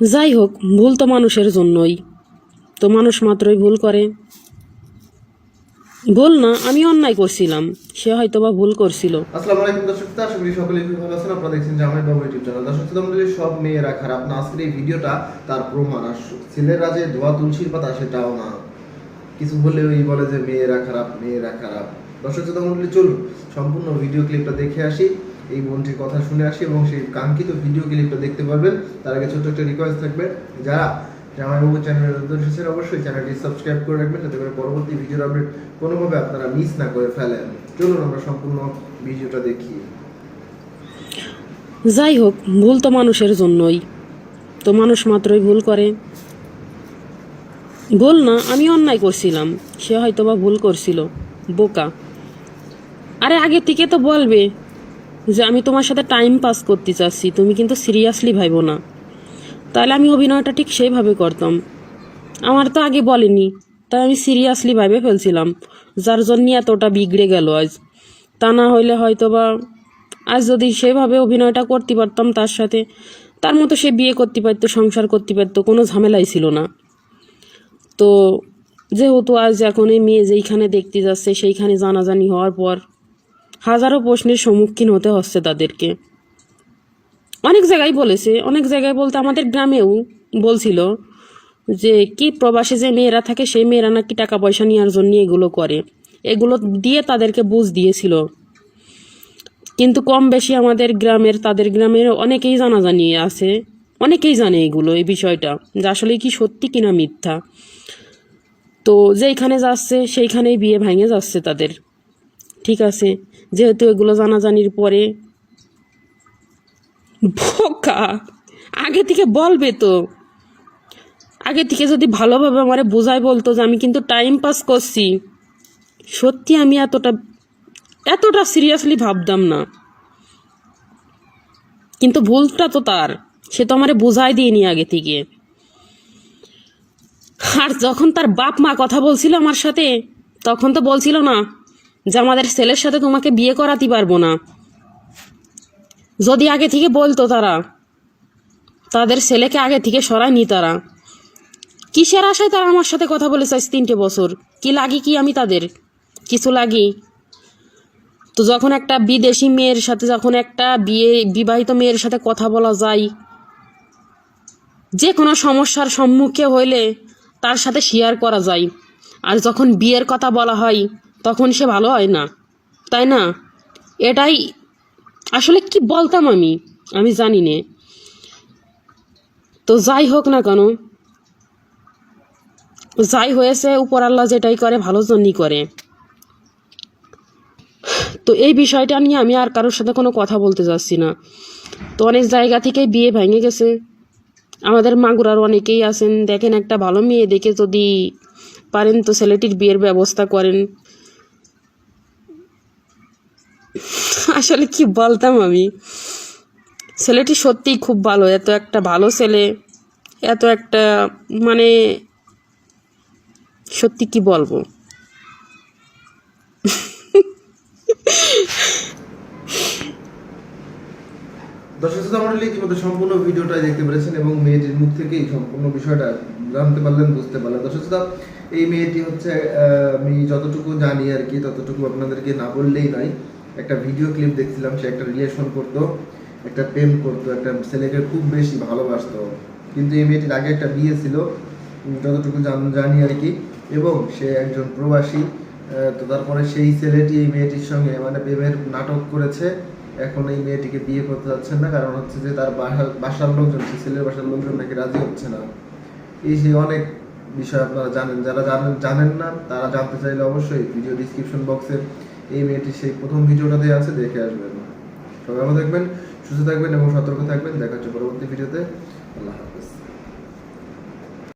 যাই হোক ভুল তো মানুষের জন্যই। তো মানুষ মাত্রই ভুল করে। ভুল না আমি অন্যায় করছিলাম। সে হয়তো বা ভুল করছিল। আসসালামু আলাইকুম দর্শক আশা করি সকলেই খুব ভালো আছেন। আপনারা দেখছেন জামাই বাবু ইউটিউব চ্যানেল। দর্শক মণ্ডলী, সব মেয়েরা খারাপ। না আজকের এই ভিডিওটা তার প্রমাণ। আর ছেলেরা যে ধোয়া তুলসীর পাতা সেটাও না। কিছু বলে ওই বলে যে মেয়েরা খারাপ মেয়েরা খারাপ। দর্শক শ্রোতা মণ্ডলী চলুন। সম্পূর্ণ ভিডিও ক্লিপটা দেখে আসি। এই বোনটির কথা শুনে আসি এবং সেই কাঙ্ক্ষিত ভিডিও ক্লিপটা দেখতে পারবেন। তার আগে ছোট্ট একটা রিকোয়েস্ট থাকবে। যারা জামাইবাবু চ্যানেলের নতুন এসেছেন, অবশ্যই চ্যানেলটি সাবস্ক্রাইব করে রাখবেন, যাতে করে পরবর্তী ভিডিওর আপডেট কোনোভাবে আপনারা মিস না করে ফেলেন। চলুন আমরা সম্পূর্ণ ভিডিওটা দেখি। যাই হোক, ভুল তো মানুষের জন্যই। তো মানুষ মাত্রই ভুল করে। ভুল না, আমি অন্যায় করছিলাম। সে হয়তো বা ভুল করছিল। বোকা। আরে আগে থেকে তো বলবে যে আমি তোমার সাথে টাইম পাস করতে চাচ্ছি, তুমি কিন্তু সিরিয়াসলি ভাইবো না। তাহলে আমি অভিনয়টা ঠিক সেইভাবে করতাম। আমার তো আগে বলেনি, তাই আমি সিরিয়াসলি ভাবে ফেলছিলাম। যার জন্য এতটা বিগড়ে গেল আজ। তা না হইলে হয়তো বা আজ যদি সেভাবে অভিনয়টা করতে পারতাম তার সাথে, তার মতো সে বিয়ে করতে পারতো, সংসার করতে পারতো, কোনো ঝামেলাই ছিল না। তো যেহেতু আজ এখন এই মেয়ে যেইখানে দেখতে যাচ্ছে, সেইখানে জানাজানি হওয়ার পর হাজারো প্রশ্নের সম্মুখীন হতে হচ্ছে তাদেরকে। অনেক জায়গায় বলেছে, অনেক জায়গায় বলতে আমাদের গ্রামেও বলছিল যে, কি প্রবাসে যে মেয়েরা থাকে, সেই মেয়েরা নাকি টাকা পয়সা নেওয়ার জন্য এগুলো করে। এগুলো দিয়ে তাদেরকে বুঝ দিয়েছিল। কিন্তু কম বেশি আমাদের গ্রামের, তাদের গ্রামের অনেকেই জানাজানি আছে। অনেকেই জানে এগুলো, এই বিষয়টা, যে আসলে কি সত্যি কিনা মিথ্যা। তো যেইখানে যাচ্ছে, সেইখানেই বিয়ে ভাঙে যাচ্ছে তাদের। ঠিক আছে, যেহেতু এগুলো জানাজানির পরে। বোকা! আগে থেকে বলবে তো। আগে থেকে যদি ভালোভাবে আমারে বোঝাই বলতো যে আমি কিন্তু টাইম পাস করছি, সত্যি আমি এতটা এতটা সিরিয়াসলি ভাবতাম না। কিন্তু ভুলটা তো তার, সে তো আমারে বোঝাই দিইনি আগে থেকে। আর যখন তার বাপ মা কথা বলছিল আমার সাথে, তখন তো বলছিল না যে আমাদের ছেলের সাথে তোমাকে বিয়ে করাতে পারব না। যদি আগে থেকে বলতো তারা, তাদের ছেলেকে আগে থেকে সরায়নি তারা। কিসের আশায় তারা আমার সাথে কথা বলে চাইছে তিনটে বছর? কি লাগি কি আমি তাদের? কিছু লাগি? তো যখন একটা বিদেশি মেয়ের সাথে, যখন একটা বিয়ে, বিবাহিত মেয়ের সাথে কথা বলা যায়, যে কোনো সমস্যার সম্মুখে হইলে তার সাথে শেয়ার করা যায়। আর যখন বিয়ের কথা বলা হয় তখন সে ভালো হয় না। তাই না? এটাই আসলে কি বলতাম আমি? আমি জানি নে। তো যাই হোক না কেন, যাই হয়েছে, উপর আল্লাহ যেটাই করে, ভালো জন্যই করে। তো এই বিষয়টা নিয়ে আমি আর কারোর সাথে কোনো কথা বলতে যাচ্ছি না। তো অনেক জায়গা থেকেই বিয়ে ভেঙে গেছে। আমাদের মাগুরার অনেকেই আছেন। দেখেন একটা ভালো মেয়ে দেখে যদি পারেন তো ছেলেটির বিয়ের ব্যবস্থা করেন। আসলে কি বলতাম আমি? ছেলেটি সত্যিই খুব ভালো, এত একটা ভালো ছেলে, এত একটা মানে সত্যি কি বলব? দর্শক শ্রোতা সম্পূর্ণ ভিডিওটা দেখতে পেরেছেন এবং মেয়েটির মুখ থেকেই সম্পূর্ণ বিষয়টা জানতে পারলেন, বুঝতে পারলেন। দর্শক এই মেয়েটি হচ্ছে আমি যতটুকু জানি আর কি, ততটুকু আপনাদেরকে না বললেই নয়। একটা ভিডিও ক্লিপ দেখছিলাম, সে একটা রিলেশন করতো, একটা প্রেম করতো, একটা ছেলেকে খুব বেশি ভালোবাসতো। কিন্তু এই মেয়েটির আগে একটা বিয়ে ছিল যতটুকু জান- আর কি, এবং সে একজন প্রবাসী তো তারপরে সেই ছেলেটি এই মেয়েটির সঙ্গে মানে প্রেমের নাটক করেছে। এখন এই মেয়েটিকে বিয়ে করতে যাচ্ছেন না, কারণ হচ্ছে যে তার বাসা- বাসার লোকজন, সে ছেলের বাসার লোকজন নাকি রাজি হচ্ছে না। এই যে অনেক বিষয় আপনারা জানেন, যারা জানেন জানেন না, তারা জানতে চাইলে অবশ্যই ভিডিও ডিসক্রিপশন বক্সে এই মেয়েটি সেই প্রথম ভিডিওটা দেওয়া আছে, দেখে আসবেন। সবাই ভালো থাকবেন, সুস্থ থাকবেন এবং সতর্ক থাকবেন। দেখা হচ্ছে পরবর্তী ভিডিওতে। আল্লাহ হাফেজ।